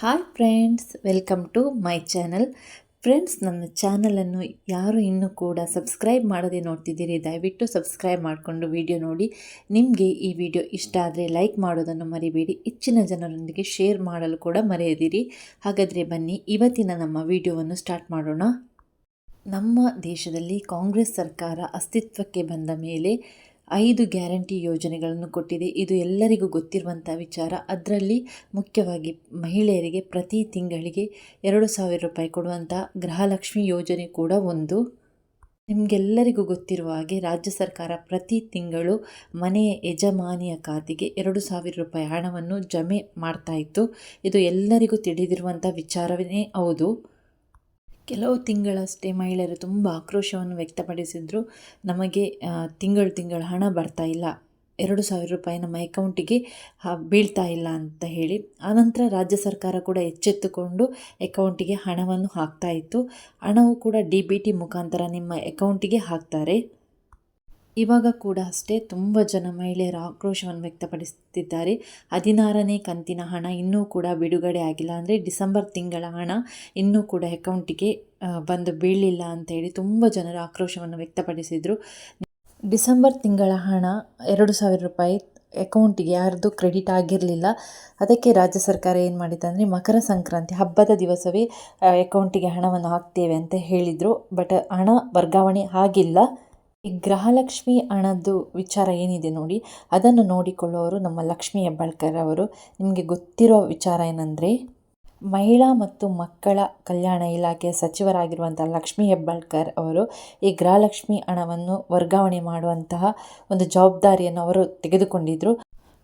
Hi friends, welcome to my channel. Friends, ನನ್ನ ಚಾನಲನ್ನು ಯಾರು ಇನ್ನೂ ಕೂಡ ಸಬ್ಸ್ಕ್ರೈಬ್ ಮಾಡದೆ ನೋಡ್ತಿದ್ದೀರಿ, ದಯವಿಟ್ಟು ಸಬ್ಸ್ಕ್ರೈಬ್ ಮಾಡಿಕೊಂಡು ವಿಡಿಯೋ ನೋಡಿ. ನಿಮಗೆ ಈ ವಿಡಿಯೋ ಇಷ್ಟ ಆದರೆ ಲೈಕ್ ಮಾಡೋದನ್ನು ಮರಿಬೇಡಿ, ಹೆಚ್ಚಿನ ಜನರೊಂದಿಗೆ ಶೇರ್ ಮಾಡಲು ಕೂಡ ಮರೆಯದಿರಿ. ಹಾಗಾದರೆ ಬನ್ನಿ, ಇವತ್ತಿನ ನಮ್ಮ ವಿಡಿಯೋವನ್ನು ಸ್ಟಾರ್ಟ್ ಮಾಡೋಣ. ನಮ್ಮ ದೇಶದಲ್ಲಿ ಕಾಂಗ್ರೆಸ್ ಸರ್ಕಾರ ಅಸ್ತಿತ್ವಕ್ಕೆ ಬಂದ ಮೇಲೆ ಐದು ಗ್ಯಾರಂಟಿ ಯೋಜನೆಗಳನ್ನು ಕೊಟ್ಟಿದೆ. ಇದು ಎಲ್ಲರಿಗೂ ಗೊತ್ತಿರುವಂಥ ವಿಚಾರ. ಅದರಲ್ಲಿ ಮುಖ್ಯವಾಗಿ ಮಹಿಳೆಯರಿಗೆ ಪ್ರತಿ ತಿಂಗಳಿಗೆ ಎರಡು ಸಾವಿರ ರೂಪಾಯಿ ಕೊಡುವಂಥ ಗೃಹಲಕ್ಷ್ಮಿ ಯೋಜನೆ ಕೂಡ ಒಂದು. ನಿಮಗೆಲ್ಲರಿಗೂ ಗೊತ್ತಿರುವ ಹಾಗೆ ರಾಜ್ಯ ಸರ್ಕಾರ ಪ್ರತಿ ತಿಂಗಳು ಮನೆಯ ಯಜಮಾನಿಯ ಖಾತೆಗೆ ಎರಡು ಸಾವಿರ ರೂಪಾಯಿ ಹಣವನ್ನು ಜಮೆ ಮಾಡ್ತಾ ಇತ್ತು. ಇದು ಎಲ್ಲರಿಗೂ ತಿಳಿದಿರುವಂಥ ವಿಚಾರವೇ ಹೌದು. ಕೆಲವು ತಿಂಗಳಷ್ಟೇ ಮಹಿಳೆಯರು ತುಂಬ ಆಕ್ರೋಶವನ್ನು ವ್ಯಕ್ತಪಡಿಸಿದ್ರು. ನಮಗೆ ತಿಂಗಳು ತಿಂಗಳು ಹಣ ಬರ್ತಾ ಇಲ್ಲ. ಎರಡು ಸಾವಿರ ರೂಪಾಯಿ ನಮ್ಮ ಅಕೌಂಟಿಗೆ ಬೀಳ್ತಾ ಇಲ್ಲ ಅಂತ ಹೇಳಿ ಆನಂತರ ರಾಜ್ಯ ಸರ್ಕಾರ ಕೂಡ ಎಚ್ಚೆತ್ತುಕೊಂಡು ಅಕೌಂಟಿಗೆ ಹಣವನ್ನು ಹಾಕ್ತಾ ಇತ್ತು. ಹಣವು ಕೂಡ ಡಿ ಬಿ ಟಿ ಮುಖಾಂತರ ನಿಮ್ಮ ಅಕೌಂಟಿಗೆ ಹಾಕ್ತಾರೆ. ಇವಾಗ ಕೂಡ ಅಷ್ಟೇ ತುಂಬ ಜನ ಮಹಿಳೆಯರು ಆಕ್ರೋಶವನ್ನು ವ್ಯಕ್ತಪಡಿಸುತ್ತಿದ್ದಾರೆ ಹದಿನಾರನೇ ಕಂತಿನ ಹಣ ಇನ್ನೂ ಕೂಡ ಬಿಡುಗಡೆ ಆಗಿಲ್ಲ ಅಂದರೆ ಡಿಸೆಂಬರ್ ತಿಂಗಳ ಹಣ ಇನ್ನೂ ಕೂಡ ಅಕೌಂಟಿಗೆ ಬಂದು ಬೀಳಲಿಲ್ಲ ಅಂತೇಳಿ ತುಂಬ ಜನರು ಆಕ್ರೋಶವನ್ನು ವ್ಯಕ್ತಪಡಿಸಿದರು. ಡಿಸೆಂಬರ್ ತಿಂಗಳ ಹಣ ಎರಡು ಸಾವಿರ ರೂಪಾಯಿ ಅಕೌಂಟಿಗೆ ಯಾರ್ದು ಕ್ರೆಡಿಟ್ ಆಗಿರಲಿಲ್ಲ. ಅದಕ್ಕೆ ರಾಜ್ಯ ಸರ್ಕಾರ ಏನು ಮಾಡಿದೆ ಅಂದರೆ ಮಕರ ಸಂಕ್ರಾಂತಿ ಹಬ್ಬದ ದಿವಸವೇ ಅಕೌಂಟಿಗೆ ಹಣವನ್ನು ಹಾಕ್ತೇವೆ ಅಂತ ಹೇಳಿದರು. ಬಟ್ ಹಣ ವರ್ಗಾವಣೆ ಆಗಿಲ್ಲ. ಈ ಗೃಹಲಕ್ಷ್ಮಿ ಹಣದ್ದು ವಿಚಾರ ಏನಿದೆ ನೋಡಿ, ಅದನ್ನು ನೋಡಿಕೊಳ್ಳುವವರು ನಮ್ಮ ಲಕ್ಷ್ಮಿ ಹೆಬ್ಬಾಳ್ಕರ್ ಅವರು. ನಿಮಗೆ ಗೊತ್ತಿರೋ ವಿಚಾರ ಏನಂದರೆ, ಮಹಿಳಾ ಮತ್ತು ಮಕ್ಕಳ ಕಲ್ಯಾಣ ಇಲಾಖೆಯ ಸಚಿವರಾಗಿರುವಂಥ ಲಕ್ಷ್ಮಿ ಹೆಬ್ಬಾಳ್ಕರ್ ಅವರು ಈ ಗೃಹಲಕ್ಷ್ಮಿ ಹಣವನ್ನು ವರ್ಗಾವಣೆ ಮಾಡುವಂತಹ ಒಂದು ಜವಾಬ್ದಾರಿಯನ್ನು ಅವರು ತೆಗೆದುಕೊಂಡಿದ್ದರು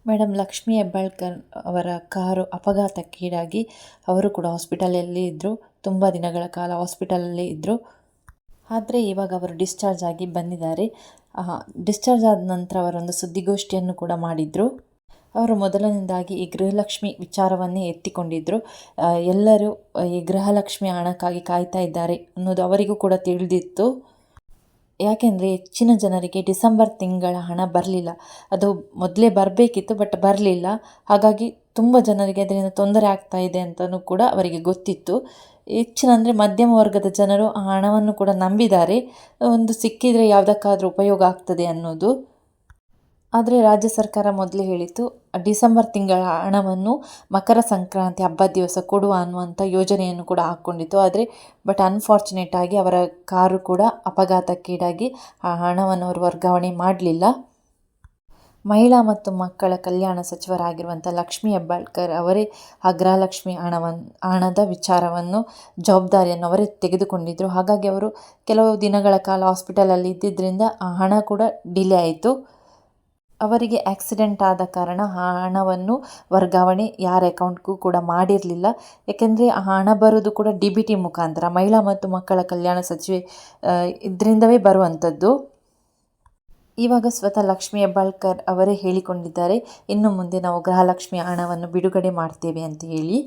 ಮೇಡಮ್ ಲಕ್ಷ್ಮಿ ಹೆಬ್ಬಾಳ್ಕರ್ ಅವರ ಕಾರು ಅಪಘಾತಕ್ಕೀಡಾಗಿ ಅವರು ಕೂಡ ಹಾಸ್ಪಿಟಲಲ್ಲಿ ಇದ್ದರು ತುಂಬ ದಿನಗಳ ಕಾಲ ಹಾಸ್ಪಿಟಲಲ್ಲೇ ಇದ್ದರು ಆದರೆ ಇವಾಗ ಅವರು ಡಿಸ್ಚಾರ್ಜ್ ಆಗಿ ಬಂದಿದ್ದಾರೆ. ಡಿಸ್ಚಾರ್ಜ್ ಆದ ನಂತರ ಅವರೊಂದು ಸುದ್ದಿಗೋಷ್ಠಿಯನ್ನು ಕೂಡ ಮಾಡಿದರು. ಅವರು ಮೊದಲನೇದಾಗಿ ಈ ಗೃಹಲಕ್ಷ್ಮಿ ವಿಚಾರವನ್ನೇ ಎತ್ತಿಕೊಂಡಿದ್ದರು ಎಲ್ಲರೂ ಈ ಗೃಹಲಕ್ಷ್ಮಿ ಹಣಕ್ಕಾಗಿ ಕಾಯ್ತಾ ಇದ್ದಾರೆ ಅನ್ನೋದು ಅವರಿಗೂ ಕೂಡ ತಿಳಿದಿತ್ತು. ಯಾಕೆಂದರೆ ಹೆಚ್ಚಿನ ಜನರಿಗೆ ಡಿಸೆಂಬರ್ ತಿಂಗಳ ಹಣ ಬರಲಿಲ್ಲ. ಅದು ಮೊದಲೇ ಬರಬೇಕಿತ್ತು, ಬಟ್ ಬರಲಿಲ್ಲ. ಹಾಗಾಗಿ ತುಂಬ ಜನರಿಗೆ ಅದರಿಂದ ತೊಂದರೆ ಆಗ್ತಾ ಇದೆ ಅಂತಲೂ ಕೂಡ ಅವರಿಗೆ ಗೊತ್ತಿತ್ತು. ಹೆಚ್ಚಿನ ಅಂದರೆ ಮಧ್ಯಮ ವರ್ಗದ ಜನರು ಆ ಹಣವನ್ನು ಕೂಡ ನಂಬಿದ್ದಾರೆ. ಒಂದು ಸಿಕ್ಕಿದರೆ ಯಾವುದಕ್ಕಾದರೂ ಉಪಯೋಗ ಆಗ್ತದೆ ಅನ್ನೋದು. ಆದರೆ ರಾಜ್ಯ ಸರ್ಕಾರ ಮೊದಲೇ ಹೇಳಿತ್ತು, ಡಿಸೆಂಬರ್ ತಿಂಗಳ ಹಣವನ್ನು ಮಕರ ಸಂಕ್ರಾಂತಿ ಹಬ್ಬದ ದಿವಸ ಕೊಡುವ ಅನ್ನುವಂಥ ಯೋಜನೆಯನ್ನು ಕೂಡ ಹಾಕ್ಕೊಂಡಿತ್ತು ಆದರೆ ಬಟ್ ಅನ್ಫಾರ್ಚುನೇಟ್ ಆಗಿ ಅವರ ಕಾರು ಕೂಡ ಅಪಘಾತಕ್ಕೀಡಾಗಿ ಆ ಹಣವನ್ನು ಅವರು ವರ್ಗಾವಣೆ ಮಾಡಲಿಲ್ಲ. ಮಹಿಳಾ ಮತ್ತು ಮಕ್ಕಳ ಕಲ್ಯಾಣ ಸಚಿವರಾಗಿರುವಂಥ ಲಕ್ಷ್ಮೀ ಹೆಬ್ಬಾಳ್ಕರ್ ಅವರೇ ಆ ಗೃಹಲಕ್ಷ್ಮಿ ಹಣವನ್ನು ಹಣದ ವಿಚಾರವನ್ನು ಜವಾಬ್ದಾರಿಯನ್ನು ಅವರೇ ತೆಗೆದುಕೊಂಡಿದ್ದರು ಹಾಗಾಗಿ ಅವರು ಕೆಲವು ದಿನಗಳ ಕಾಲ ಹಾಸ್ಪಿಟಲಲ್ಲಿ ಇದ್ದಿದ್ದರಿಂದ ಆ ಹಣ ಕೂಡ ಡಿಲೇ ಆಯಿತು. ಅವರಿಗೆ ಆಕ್ಸಿಡೆಂಟ್ ಆದ ಕಾರಣ ಆ ಹಣವನ್ನು ವರ್ಗಾವಣೆ ಯಾರ ಅಕೌಂಟ್ಗೂ ಕೂಡ ಮಾಡಿರಲಿಲ್ಲ. ಏಕೆಂದರೆ ಆ ಹಣ ಬರೋದು ಕೂಡ ಡಿ ಬಿ ಟಿ ಮುಖಾಂತರ. ಮಹಿಳಾ ಮತ್ತು ಮಕ್ಕಳ ಕಲ್ಯಾಣ ಸಚಿವೆ ಇದರಿಂದವೇ ಬರುವಂಥದ್ದು. ಇವಾಗ ಸ್ವತಃ ಲಕ್ಷ್ಮಿ ಹೆಬ್ಬಾಳ್ಕರ್ ಅವರೇ ಹೇಳಿಕೊಂಡಿದ್ದಾರೆ. ಇನ್ನು ಮುಂದೆ ನಾವು ಗೃಹಲಕ್ಷ್ಮಿಯ ಹಣವನ್ನು ಬಿಡುಗಡೆ ಮಾಡ್ತೇವೆ ಅಂತ ಹೇಳಿ.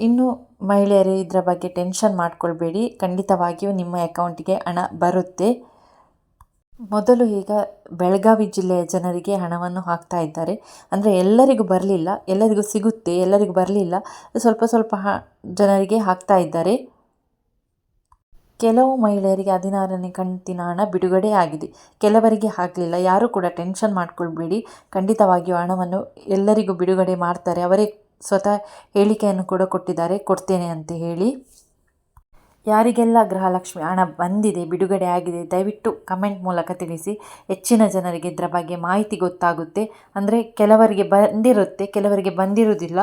ಇನ್ನು ಮಹಿಳೆಯರು ಇದರ ಬಗ್ಗೆ ಟೆನ್ಷನ್ ಮಾಡಿಕೊಳ್ಬೇಡಿ. ಖಂಡಿತವಾಗಿಯೂ ನಿಮ್ಮ ಅಕೌಂಟಿಗೆ ಹಣ ಬರುತ್ತೆ. ಮೊದಲು ಈಗ ಬೆಳಗಾವಿ ಜಿಲ್ಲೆಯ ಜನರಿಗೆ ಹಣವನ್ನು ಹಾಕ್ತಾ ಇದ್ದಾರೆ. ಅಂದರೆ ಎಲ್ಲರಿಗೂ ಬರಲಿಲ್ಲ. ಎಲ್ಲರಿಗೂ ಸಿಗುತ್ತೆ. ಎಲ್ಲರಿಗೂ ಬರಲಿಲ್ಲ. ಸ್ವಲ್ಪ ಸ್ವಲ್ಪ ಜನರಿಗೆ ಹಾಕ್ತಾ ಇದ್ದಾರೆ. ಕೆಲವು ಮಹಿಳೆಯರಿಗೆ ಹದಿನಾರನೇ ಕಂತಿನ ಹಣ ಬಿಡುಗಡೆ ಆಗಿದೆ. ಕೆಲವರಿಗೆ ಆಗಲಿಲ್ಲ ಯಾರೂ ಕೂಡ ಟೆನ್ಷನ್ ಮಾಡಿಕೊಳ್ಬೇಡಿ. ಖಂಡಿತವಾಗಿಯೂ ಹಣವನ್ನು ಎಲ್ಲರಿಗೂ ಬಿಡುಗಡೆ ಮಾಡ್ತಾರೆ. ಅವರೇ ಸ್ವತಃ ಹೇಳಿಕೆಯನ್ನು ಕೂಡ ಕೊಟ್ಟಿದ್ದಾರೆ. ಕೊಡ್ತೇನೆ ಅಂತ ಹೇಳಿ. ಯಾರಿಗೆಲ್ಲ ಗೃಹಲಕ್ಷ್ಮಿ ಹಣ ಬಂದಿದೆ, ಬಿಡುಗಡೆ ಆಗಿದೆ, ದಯವಿಟ್ಟು ಕಮೆಂಟ್ ಮೂಲಕ ತಿಳಿಸಿ. ಹೆಚ್ಚಿನ ಜನರಿಗೆ ಇದರ ಬಗ್ಗೆ ಮಾಹಿತಿ ಗೊತ್ತಾಗುತ್ತೆ. ಅಂದರೆ ಕೆಲವರಿಗೆ ಬಂದಿರುತ್ತೆ, ಕೆಲವರಿಗೆ ಬಂದಿರುವುದಿಲ್ಲ.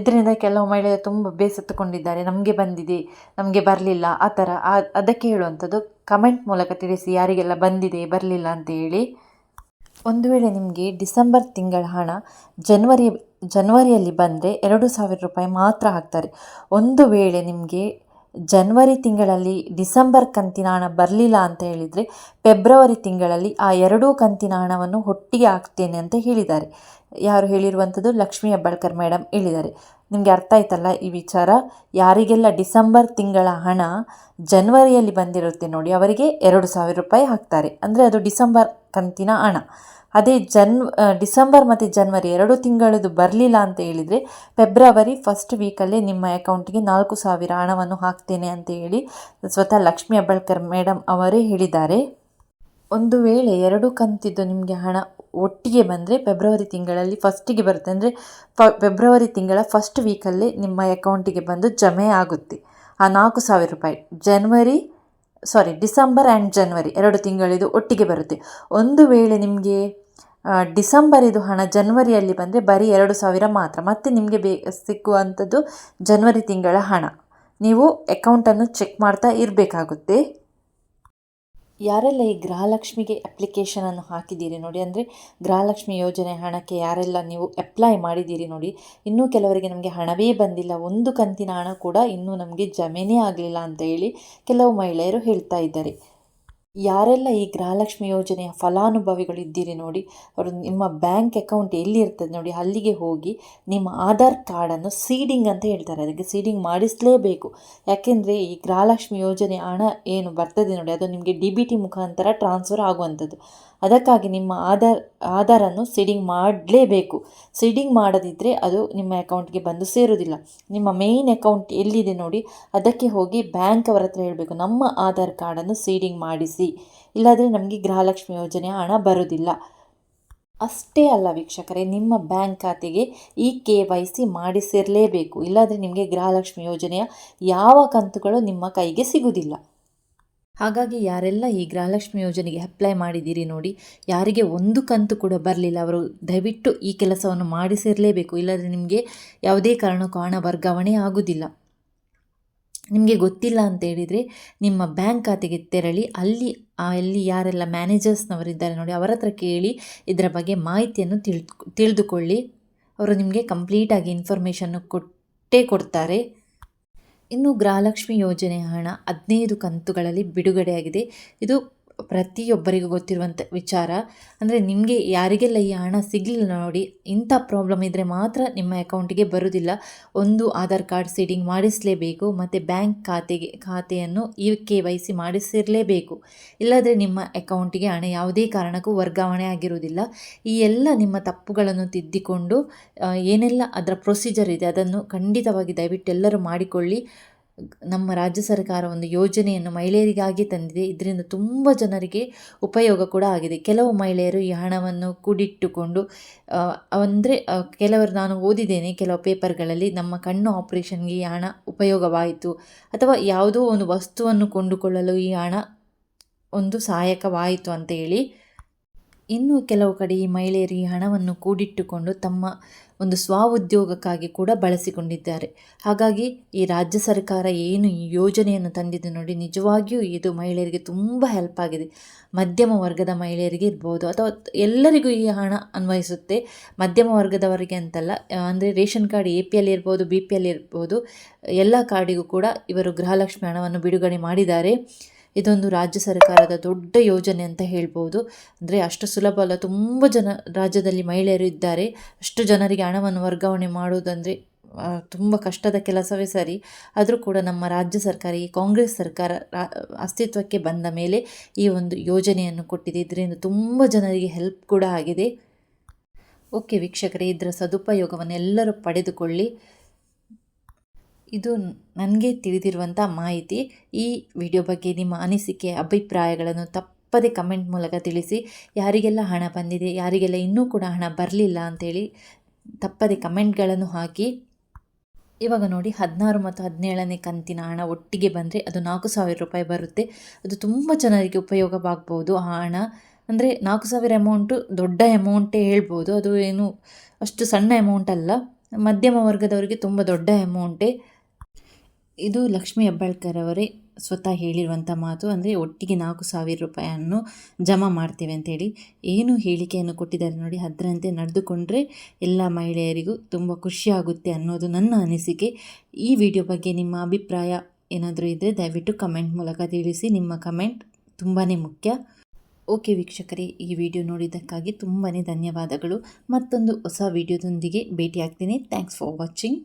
ಇದರಿಂದ ಕೆಲವು ಮಹಿಳೆಯರು ತುಂಬ ಬೇಸತ್ತುಕೊಂಡಿದ್ದಾರೆ. ನಮಗೆ ಬಂದಿದೆ, ನಮಗೆ ಬರಲಿಲ್ಲ, ಆ ಥರ. ಅದಕ್ಕೆ ಹೇಳುವಂಥದ್ದು, ಕಮೆಂಟ್ ಮೂಲಕ ತಿಳಿಸಿ ಯಾರಿಗೆಲ್ಲ ಬಂದಿದೆ, ಬರಲಿಲ್ಲ ಅಂತ ಹೇಳಿ. ಒಂದು ವೇಳೆ ನಿಮಗೆ ಡಿಸೆಂಬರ್ ತಿಂಗಳ ಹಣ ಜನ್ವರಿ, ಜನ್ವರಿಯಲ್ಲಿ ಬಂದರೆ ಎರಡು ಸಾವಿರ ರೂಪಾಯಿ ಮಾತ್ರ ಹಾಕ್ತಾರೆ ಒಂದು ವೇಳೆ ನಿಮಗೆ ಜನ್ವರಿ ತಿಂಗಳಲ್ಲಿ ಡಿಸೆಂಬರ್ ಕಂತಿನ ಹಣ ಬರಲಿಲ್ಲ ಅಂತ ಹೇಳಿದರೆ ಫೆಬ್ರವರಿ ತಿಂಗಳಲ್ಲಿ ಆ ಎರಡೂ ಕಂತಿನ ಹಣವನ್ನು ಒಟ್ಟಿಗೆ ಹಾಕ್ತೇನೆ ಅಂತ ಹೇಳಿದ್ದಾರೆ. ಯಾರು ಹೇಳಿರುವಂಥದ್ದು ಲಕ್ಷ್ಮೀ ಹೆಬ್ಬಾಳ್ಕರ್ ಮೇಡಮ್ ಹೇಳಿದ್ದಾರೆ. ನಿಮಗೆ ಅರ್ಥ ಆಯ್ತಲ್ಲ ಈ ವಿಚಾರ? ಯಾರಿಗೆಲ್ಲ ಡಿಸೆಂಬರ್ ತಿಂಗಳ ಹಣ ಜನ್ವರಿಯಲ್ಲಿ ಬಂದಿರುತ್ತೆ ನೋಡಿ, ಅವರಿಗೆ ಎರಡು ಸಾವಿರ ರೂಪಾಯಿ ಹಾಕ್ತಾರೆ. ಅಂದರೆ ಅದು ಡಿಸೆಂಬರ್ ಕಂತಿನ ಹಣ. ಅದೇ ಜನ್ ಡಿಸೆಂಬರ್ ಮತ್ತು ಜನ್ವರಿ ಎರಡು ತಿಂಗಳದು ಬರಲಿಲ್ಲ ಅಂತ ಹೇಳಿದರೆ ಫೆಬ್ರವರಿ ಫಸ್ಟ್ ವೀಕಲ್ಲೇ ನಿಮ್ಮ ಅಕೌಂಟಿಗೆ ನಾಲ್ಕು ಸಾವಿರ ಹಣವನ್ನು ಹಾಕ್ತೇನೆ ಅಂತ ಹೇಳಿ ಸ್ವತಃ ಲಕ್ಷ್ಮೀ ಅಬ್ಬಳ್ಕರ್ ಮೇಡಮ್ ಅವರೇ ಹೇಳಿದ್ದಾರೆ. ಒಂದು ವೇಳೆ ಎರಡು ಕಂತಿದ್ದು ನಿಮಗೆ ಹಣ ಒಟ್ಟಿಗೆ ಬಂದರೆ ಫೆಬ್ರವರಿ ತಿಂಗಳಲ್ಲಿ ಫಸ್ಟಿಗೆ ಬರುತ್ತೆ. ಅಂದರೆ ಫೆಬ್ರವರಿ ತಿಂಗಳ ಫಸ್ಟ್ ವೀಕಲ್ಲಿ ನಿಮ್ಮ ಅಕೌಂಟಿಗೆ ಬಂದು ಜಮೆ ಆಗುತ್ತೆ. ಆ ನಾಲ್ಕು ಸಾವಿರ ರೂಪಾಯಿ. ಜನ್ವರಿ ಸಾರಿ ಡಿಸೆಂಬರ್ ಆ್ಯಂಡ್ ಜನ್ವರಿ ಎರಡು ತಿಂಗಳಿದು ಒಟ್ಟಿಗೆ ಬರುತ್ತೆ. ಒಂದು ವೇಳೆ ನಿಮಗೆ ಡಿಸೆಂಬರಿದು ಹಣ ಜನ್ವರಿಯಲ್ಲಿ ಬಂದರೆ ಬರೀ ಎರಡು ಸಾವಿರ ಮಾತ್ರ. ಮತ್ತೆ ನಿಮಗೆ ಬೇ, ಸಿಕ್ಕುವಂಥದ್ದು ಜನ್ವರಿ ತಿಂಗಳ ಹಣ. ನೀವು ಅಕೌಂಟನ್ನು ಚೆಕ್ ಮಾಡ್ತಾ ಇರಬೇಕಾಗುತ್ತೆ. ಯಾರೆಲ್ಲ ಈ ಗೃಹಲಕ್ಷ್ಮಿಗೆ ಅಪ್ಲಿಕೇಶನನ್ನು ಹಾಕಿದ್ದೀರಿ ನೋಡಿ, ಅಂದರೆ ಗೃಹಲಕ್ಷ್ಮಿ ಯೋಜನೆ ಹಣಕ್ಕೆ ಯಾರೆಲ್ಲ ನೀವು ಅಪ್ಲೈ ಮಾಡಿದ್ದೀರಿ ನೋಡಿ, ಇನ್ನೂ ಕೆಲವರಿಗೆ ನಮಗೆ ಹಣವೇ ಬಂದಿಲ್ಲ, ಒಂದು ಕಂತಿನ ಹಣ ಕೂಡ ಇನ್ನೂ ನಮಗೆ ಜಮೆನೇ ಆಗಲಿಲ್ಲ ಅಂತ ಹೇಳಿ ಕೆಲವು ಮಹಿಳೆಯರು ಹೇಳ್ತಾ ಇದ್ದಾರೆ. ಯಾರೆಲ್ಲ ಈ ಗೃಹಲಕ್ಷ್ಮಿ ಯೋಜನೆಯ ಫಲಾನುಭವಿಗಳು ಇದ್ದೀರಿ ನೋಡಿ, ಅವರು ನಿಮ್ಮ ಬ್ಯಾಂಕ್ ಅಕೌಂಟ್ ಎಲ್ಲಿ ಇರ್ತದೆ ನೋಡಿ, ಅಲ್ಲಿಗೆ ಹೋಗಿ ನಿಮ್ಮ ಆಧಾರ್ ಕಾರ್ಡನ್ನು ಸೀಡಿಂಗ್ ಅಂತ ಹೇಳ್ತಾರೆ. ಅದಕ್ಕೆ ಸೀಡಿಂಗ್ ಮಾಡಿಸಲೇಬೇಕು. ಯಾಕೆಂದರೆ ಈ ಗೃಹಲಕ್ಷ್ಮಿ ಯೋಜನೆ ಹಣ ಏನು ಬರ್ತದೆ ನೋಡಿ, ಅದು ನಿಮಗೆ ಡಿ ಬಿ ಟಿ ಮುಖಾಂತರ ಟ್ರಾನ್ಸ್ಫರ್ ಆಗುವಂಥದ್ದು. ಅದಕ್ಕಾಗಿ ನಿಮ್ಮ ಆಧಾರ್, ಆಧಾರನ್ನು ಸೀಡಿಂಗ್ ಮಾಡಲೇಬೇಕು. ಸೀಡಿಂಗ್ ಮಾಡದಿದ್ದರೆ ಅದು ನಿಮ್ಮ ಅಕೌಂಟ್ಗೆ ಬಂದು ಸೇರೋದಿಲ್ಲ ನಿಮ್ಮ ಮೇಯ್ನ್ ಅಕೌಂಟ್ ಎಲ್ಲಿದೆ ನೋಡಿ, ಅದಕ್ಕೆ ಹೋಗಿ ಬ್ಯಾಂಕ್ ಅವರ ಹತ್ರ ಹೇಳಬೇಕು. ನಮ್ಮ ಆಧಾರ್ ಕಾರ್ಡನ್ನು ಸೀಡಿಂಗ್ ಮಾಡಿಸಿ ಇಲ್ಲಾದರೆ ನಮಗೆ ಗೃಹಲಕ್ಷ್ಮಿ ಯೋಜನೆಯ ಹಣ ಬರೋದಿಲ್ಲ. ಅಷ್ಟೇ ಅಲ್ಲ ವೀಕ್ಷಕರೇ, ನಿಮ್ಮ ಬ್ಯಾಂಕ್ ಖಾತೆಗೆ ಈ ಕೆ ವೈ ಸಿ ಮಾಡಿಸಿರಲೇಬೇಕು. ಇಲ್ಲಾದರೆ ನಿಮಗೆ ಗೃಹಲಕ್ಷ್ಮಿ ಯೋಜನೆಯ ಯಾವ ಕಂತುಗಳು ನಿಮ್ಮ ಕೈಗೆ ಸಿಗುವುದಿಲ್ಲ ಹಾಗಾಗಿ ಯಾರೆಲ್ಲ ಈ ಗೃಹಲಕ್ಷ್ಮಿ ಯೋಜನೆಗೆ ಅಪ್ಲೈ ಮಾಡಿದ್ದೀರಿ ನೋಡಿ, ಯಾರಿಗೆ ಒಂದು ಕಂತು ಕೂಡ ಬರಲಿಲ್ಲ, ಅವರು ದಯವಿಟ್ಟು ಈ ಕೆಲಸವನ್ನು ಮಾಡಿಸಿರಲೇಬೇಕು. ಇಲ್ಲದ್ರೆ ನಿಮಗೆ ಯಾವುದೇ ಕಾರಣಕ್ಕೂ ಹಣ ವರ್ಗಾವಣೆ ಆಗುವುದಿಲ್ಲ ನಿಮಗೆ ಗೊತ್ತಿಲ್ಲ ಅಂತ ಹೇಳಿದರೆ ನಿಮ್ಮ ಬ್ಯಾಂಕ್ ಖಾತೆಗೆ ತೆರಳಿ ಅಲ್ಲಿ ಅಲ್ಲಿ ಯಾರೆಲ್ಲ ಮ್ಯಾನೇಜರ್ಸ್ನವರಿದ್ದಾರೆ ನೋಡಿ ಅವರ ಹತ್ರ ಕೇಳಿ ಇದರ ಬಗ್ಗೆ ಮಾಹಿತಿಯನ್ನು ತಿಳಿದು, ತಿಳಿದುಕೊಳ್ಳಿ. ಅವರು ನಿಮಗೆ ಕಂಪ್ಲೀಟಾಗಿ ಇನ್ಫಾರ್ಮೇಷನ್ನು ಕೊಟ್ಟೇ ಕೊಡ್ತಾರೆ. ಇನ್ನು ಗೃಹಲಕ್ಷ್ಮಿ ಯೋಜನೆ ಹಣ ಹದಿನೈದು ಕಂತುಗಳಲ್ಲಿ ಬಿಡುಗಡೆಯಾಗಿದೆ. ಇದು ಪ್ರತಿಯೊಬ್ಬರಿಗೂ ಗೊತ್ತಿರುವಂಥ ವಿಚಾರ. ಅಂದರೆ ನಿಮಗೆ ಯಾರಿಗೆಲ್ಲ ಈ ಹಣ ಸಿಗಲಿಲ್ಲ ನೋಡಿ, ಇಂಥ ಪ್ರಾಬ್ಲಮ್ ಇದ್ದರೆ ಮಾತ್ರ ನಿಮ್ಮ ಅಕೌಂಟಿಗೆ ಬರುವುದಿಲ್ಲ ಒಂದು ಆಧಾರ್ ಕಾರ್ಡ್ ಸೀಡಿಂಗ್ ಮಾಡಿಸಲೇಬೇಕು, ಮತ್ತು ಬ್ಯಾಂಕ್ ಖಾತೆಗೆ, ಖಾತೆಯನ್ನು ಇ ಕೆ ವೈ ಸಿ ಮಾಡಿಸಿರಲೇಬೇಕು. ಇಲ್ಲದ್ರೆ ನಿಮ್ಮ ಅಕೌಂಟಿಗೆ ಹಣ ಯಾವುದೇ ಕಾರಣಕ್ಕೂ ವರ್ಗಾವಣೆ ಆಗಿರುವುದಿಲ್ಲ. ಈ ಎಲ್ಲ ನಿಮ್ಮ ತಪ್ಪುಗಳನ್ನು ತಿದ್ದಿಕೊಂಡು ಏನೆಲ್ಲ ಅದರ ಪ್ರೊಸೀಜರ್ ಇದೆ ಅದನ್ನು ಖಂಡಿತವಾಗಿ ದಯವಿಟ್ಟು ಎಲ್ಲರೂ ಮಾಡಿಕೊಳ್ಳಿ. ನಮ್ಮ ರಾಜ್ಯ ಸರ್ಕಾರ ಒಂದು ಯೋಜನೆಯನ್ನು ಮಹಿಳೆಯರಿಗಾಗಿ ತಂದಿದೆ. ಇದರಿಂದ ತುಂಬ ಜನರಿಗೆ ಉಪಯೋಗ ಕೂಡ ಆಗಿದೆ. ಕೆಲವು ಮಹಿಳೆಯರು ಈ ಹಣವನ್ನು ಕೂಡಿಟ್ಟುಕೊಂಡು ಅಂದರೆ ಕೆಲವರು ನಾನು ಓದಿದ್ದೇನೆ ಕೆಲವು ಪೇಪರ್ಗಳಲ್ಲಿ ನಮ್ಮ ಕಣ್ಣು ಆಪರೇಷನ್ಗೆ ಈ ಹಣ ಉಪಯೋಗವಾಯಿತು. ಅಥವಾ ಯಾವುದೋ ಒಂದು ವಸ್ತುವನ್ನು ಕೊಂಡುಕೊಳ್ಳಲು ಈ ಹಣ ಒಂದು ಸಹಾಯಕವಾಯಿತು ಅಂತ ಹೇಳಿ, ಇನ್ನು ಕೆಲವು ಕಡೆ ಈ ಮಹಿಳೆಯರು ಈ ಹಣವನ್ನು ಕೂಡಿಟ್ಟುಕೊಂಡು ತಮ್ಮ ಒಂದು ಸ್ವಉದ್ಯೋಗಕ್ಕಾಗಿ ಕೂಡ ಬಳಸಿಕೊಂಡಿದ್ದಾರೆ. ಹಾಗಾಗಿ ಈ ರಾಜ್ಯ ಸರ್ಕಾರ ಏನು ಈ ಯೋಜನೆಯನ್ನು ತಂದಿದೆ ನೋಡಿ ನಿಜವಾಗಿಯೂ ಇದು ಮಹಿಳೆಯರಿಗೆ ತುಂಬ ಹೆಲ್ಪ್ ಆಗಿದೆ. ಮಧ್ಯಮ ವರ್ಗದ ಮಹಿಳೆಯರಿಗೆ ಇರ್ಬೋದು ಅಥವಾ ಎಲ್ಲರಿಗೂ ಈ ಹಣ ಅನ್ವಯಿಸುತ್ತೆ. ಮಧ್ಯಮ ವರ್ಗದವರಿಗೆ ಅಂತಲ್ಲ, ಅಂದರೆ ration card A P L ಇರ್ಬೋದು, ಬಿ ಪಿ ಎಲ್ ಇರ್ಬೋದು, ಎಲ್ಲ ಕಾರ್ಡಿಗೂ ಕೂಡ ಇವರು ಗೃಹಲಕ್ಷ್ಮಿ ಹಣವನ್ನು ಬಿಡುಗಡೆ ಮಾಡಿದ್ದಾರೆ. ಇದೊಂದು ರಾಜ್ಯ ಸರ್ಕಾರದ ದೊಡ್ಡ ಯೋಜನೆ ಅಂತ ಹೇಳ್ಬೋದು. ಅಂದರೆ ಅಷ್ಟು ಸುಲಭ ಅಲ್ಲ ತುಂಬ ಜನ ರಾಜ್ಯದಲ್ಲಿ ಮಹಿಳೆಯರು ಇದ್ದಾರೆ. ಅಷ್ಟು ಜನರಿಗೆ ಹಣವನ್ನು ವರ್ಗಾವಣೆ ಮಾಡುವುದಂದರೆ ಆ, ತುಂಬ ಕಷ್ಟದ ಕೆಲಸವೇ ಸರಿ. ಆದರೂ ಕೂಡ ನಮ್ಮ ರಾಜ್ಯ ಸರ್ಕಾರ ಈ ಕಾಂಗ್ರೆಸ್ ಸರ್ಕಾರ ಅಸ್ತಿತ್ವಕ್ಕೆ ಬಂದ ಮೇಲೆ ಈ ಒಂದು ಯೋಜನೆಯನ್ನು ಕೊಟ್ಟಿದೆ. ಇದರಿಂದ ತುಂಬ ಜನರಿಗೆ ಹೆಲ್ಪ್ ಕೂಡ ಆಗಿದೆ. ಓಕೆ ವೀಕ್ಷಕರೇ ಇದರ ಸದುಪಯೋಗವನ್ನು ಎಲ್ಲರೂ ಪಡೆದುಕೊಳ್ಳಿ. ಇದು ನನಗೆ ತಿಳಿದಿರುವಂಥ ಮಾಹಿತಿ. ಈ ವಿಡಿಯೋ ಬಗ್ಗೆ ನಿಮ್ಮ ಅನಿಸಿಕೆ, ಅಭಿಪ್ರಾಯಗಳನ್ನು ತಪ್ಪದೆ ಕಮೆಂಟ್ ಮೂಲಕ ತಿಳಿಸಿ. ಯಾರಿಗೆಲ್ಲ ಹಣ ಬಂದಿದೆ, ಯಾರಿಗೆಲ್ಲ ಇನ್ನೂ ಕೂಡ ಹಣ ಬರಲಿಲ್ಲ ಅಂತೇಳಿ ತಪ್ಪದೆ ಕಮೆಂಟ್ಗಳನ್ನು ಹಾಕಿ. ಇವಾಗ ನೋಡಿ, ಹದಿನಾರು ಮತ್ತು ಹದಿನೇಳನೇ ಕಂತಿನ ಹಣ ಒಟ್ಟಿಗೆ ಬಂದರೆ ಅದು ನಾಲ್ಕು ಸಾವಿರ ರೂಪಾಯಿ ಬರುತ್ತೆ. ಅದು ತುಂಬ ಜನರಿಗೆ ಉಪಯೋಗವಾಗ್ಬೋದು ಆ ಹಣ. ಅಂದರೆ ನಾಲ್ಕು ಸಾವಿರ ಅಮೌಂಟು ದೊಡ್ಡ ಅಮೌಂಟೇ ಹೇಳ್ಬೋದು. ಅದು ಏನು ಅಷ್ಟು ಸಣ್ಣ ಅಮೌಂಟ್ ಅಲ್ಲ. ಮಧ್ಯಮ ವರ್ಗದವರಿಗೆ ತುಂಬ ದೊಡ್ಡ ಅಮೌಂಟೇ ಇದು ಲಕ್ಷ್ಮೀ ಹೆಬ್ಬಾಳ್ಕರ್ ಅವರೇ ಸ್ವತಃ ಹೇಳಿರುವಂಥ ಮಾತು. ಅಂದರೆ ಒಟ್ಟಿಗೆ ನಾಲ್ಕು ಸಾವಿರ ರೂಪಾಯಿಯನ್ನು ಜಮಾ ಮಾಡ್ತೇವೆ ಅಂತೇಳಿ ಏನು ಹೇಳಿಕೆಯನ್ನು ಕೊಟ್ಟಿದ್ದಾರೆ ನೋಡಿ. ಅದರಂತೆ ನಡೆದುಕೊಂಡ್ರೆ ಎಲ್ಲ ಮಹಿಳೆಯರಿಗೂ ತುಂಬ ಖುಷಿಯಾಗುತ್ತೆ ಅನ್ನೋದು ನನ್ನ ಅನಿಸಿಕೆ. ಈ ವಿಡಿಯೋ ಬಗ್ಗೆ ನಿಮ್ಮ ಅಭಿಪ್ರಾಯ ಏನಾದರೂ ಇದ್ದರೆ ದಯವಿಟ್ಟು ಕಮೆಂಟ್ ಮೂಲಕ ತಿಳಿಸಿ. ನಿಮ್ಮ ಕಮೆಂಟ್ ತುಂಬಾ ಮುಖ್ಯ. ಓಕೆ ವೀಕ್ಷಕರೇ, ಈ ವಿಡಿಯೋ ನೋಡಿದ್ದಕ್ಕಾಗಿ ತುಂಬಾ ಧನ್ಯವಾದಗಳು. ಮತ್ತೊಂದು ಹೊಸ ವಿಡಿಯೋದೊಂದಿಗೆ ಭೇಟಿಯಾಗ್ತೀನಿ. Thanks for watching.